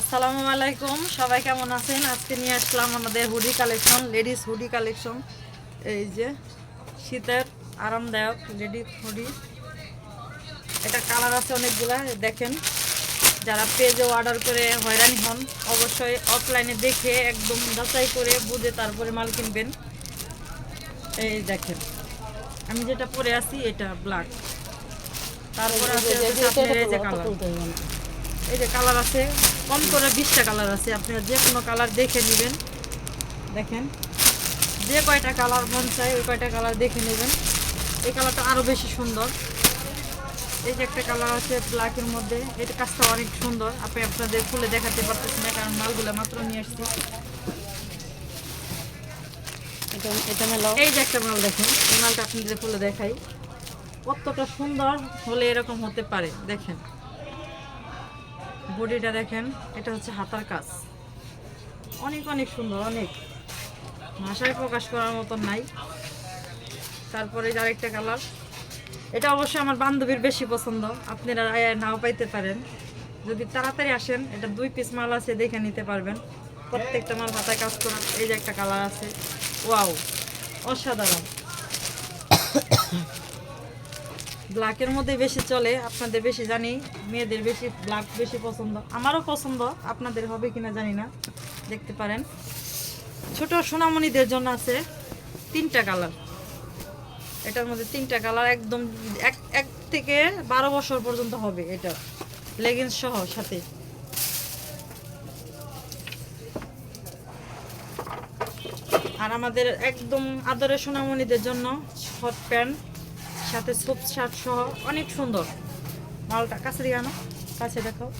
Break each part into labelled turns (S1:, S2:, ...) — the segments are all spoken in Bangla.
S1: আসসালামু আলাইকুম। সবাই কেমন আছেন? আজকে নিয়ে আসলাম আমাদের hoodie collection, ladies hoodie collection. এই যে শীতের আরামদায়ক লেডিস হুডি। এটা কালার আছে অনেকগুলা, দেখেন। যারা পেজে অর্ডার করে হয়রানি হন, অবশ্যই অফলাইনে দেখে একদম যাচাই করে বুঝে তারপরে মাল কিনবেন। এই দেখেন, আমি যেটা পরে আছি, এটা ব্ল্যাক তারপরে আছে এই যে কালার। এই যে কালার আছে, কম করে বিশটা কালার আছে, আপনারা যে কোনো কালার দেখে নেবেন। দেখেন, যে কয়টা কালার মন চাই ওই কয়টা কালার দেখে নেবেন। এই কালারটা আরও বেশি সুন্দর। এই যে একটা কালার আছে ব্ল্যাকের মধ্যে, এটা কাজটা অনেক সুন্দর। আপনি আপনাদের খুলে দেখাতে পারতেছি না, কারণ মালগুলো মাত্র নিয়ে আসছি। এই যে একটা মাল দেখেন, এই মালটা আপনাদের খুলে দেখাই। কতটা সুন্দর হলে এরকম হতে পারে, দেখেন। বডিটা দেখেন, এটা হচ্ছে হাতার কাজ। অনেক অনেক সুন্দর, অনেক। ভাষায় প্রকাশ করার মতন নাই। তারপরে আরেকটা কালার। এটা অবশ্যই আমার বান্ধবীর বেশি পছন্দ। আপনারা নাও পাইতে পারেন। যদি তাড়াতাড়ি আসেন, এটা দুই পিস মাল আছে, দেখে নিতে পারবেন। প্রত্যেকটা মাল হাতায় কাজ করা, এই যে একটা কালার আছে। ওয়াও, অসাধারণ। ব্ল্যাকের মধ্যে বেশি চলে, আপনাদের বেশি জানি, মেয়েদের বেশি ব্ল্যাক বেশি পছন্দ। আমারও পছন্দ, আপনাদের হবে কিনা জানি না, দেখতে পারেন। ছোট সোনামণিদের জন্য আছে তিনটা কালার। এটার মধ্যে তিনটা কালার একদম এক এক থেকে বারো বছর পর্যন্ত হবে এটা। লেগিংস সহ সাথে। আর আমাদের একদম আদরের সোনামণিদের জন্য শর্ট প্যান্ট সাথে সুপ শার্ট সহ অনেক সুন্দর। মালটা কাছে দিয়ে আনো, কাছে দেখাও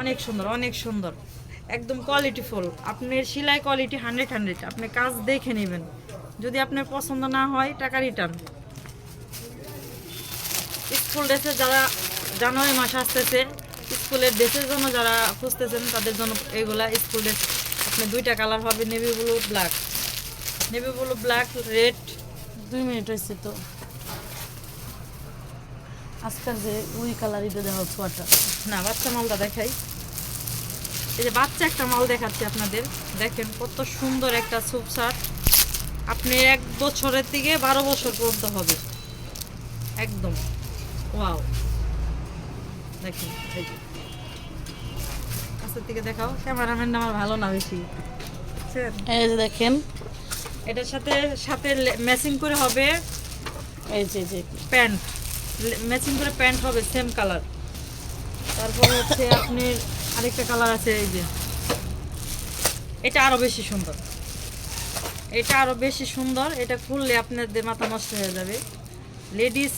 S1: অনেক সুন্দর অনেক সুন্দর। একদম কোয়ালিটি ফুল আপনার সেলাই কোয়ালিটি হান্ড্রেড হান্ড্রেড আপনি কাজ দেখে নেবেন। যদি আপনার পছন্দ না হয়, টাকা রিটার্ন স্কুল ড্রেসে যারা জানুয়ারি মাস আসতেছে, স্কুলের ড্রেসের জন্য যারা খুঁজতেছেন, তাদের জন্য এইগুলা স্কুল ড্রেস। আপনি দুইটা কালার হবে navy blue black navy blue black red
S2: দুই মিনিট হয়েছে তো। আজকাল যে উই কালার এটা দেওয়া সোয়াটার
S1: না বাচ্চা মালটা দেখাই। এই যে বাচ্চা একটা মাল দেখাচ্ছি আপনাদের। দেখেন কত সুন্দর একটা সুপ শার্ট আপনি এক বছরের থেকে বারো বছর পর্যন্ত হবে। একদম। ওয়াও। দেখেন কাছের থেকে দেখাও। ক্যামেরাম্যান আমার ভালো না বেশি।
S2: এই যে দেখেন
S1: এটার সাথে সাথে ম্যাচিং করে হবে
S2: এই যে যে।
S1: প্যান্ট। ম্যাচিং করে প্যান্ট হবে সেম কালার তারপর হচ্ছে আপনি আরেকটা কালার আছে এই যে। এটা আরও বেশি সুন্দর। এটা আরও বেশি সুন্দর। এটা খুললে আপনাদের মাথা নষ্ট হয়ে যাবে। লেডিস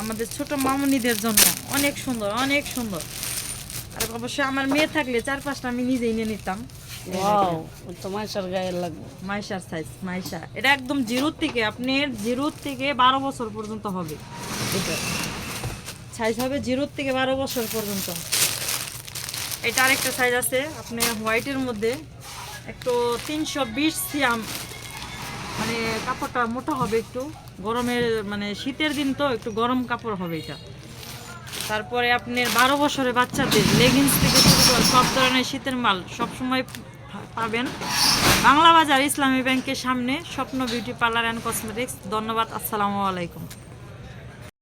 S1: আমাদের ছোট মামুনিদের জন্য অনেক সুন্দর অনেক সুন্দর। আর অবশ্যই আমার মেয়ে থাকলে চার পাঁচটা আমি নিজেই নিয়ে নিতাম।
S2: ওয়াও। তোমার সার গায়ে লাগবে।
S1: মাইশার সাইজ মাইশা। এটা একদম জিরোর থেকে আপনার জিরোর থেকে বারো বছর পর্যন্ত হবে। এটা। সাইজ হবে জিরোর থেকে বারো বছর পর্যন্ত। এটা আরেকটা সাইজ আছে আপনি হোয়াইটের মধ্যে একটু তিনশো বিশ সিয়াম। মানে কাপড়টা মোটা হবে একটু। গরমের মানে শীতের দিন তো একটু গরম কাপড় হবে এটা। তারপরে আপনার বারো বছরের বাচ্চাদের লেগিংস থেকে শুরু করে সব ধরনের শীতের মাল সবসময় পাবেন। বাংলা বাজার ইসলামী ব্যাংকের সামনে স্বপ্ন বিউটি পার্লার অ্যান্ড কসমেটিক্স। ধন্যবাদ আসসালামু আলাইকুম।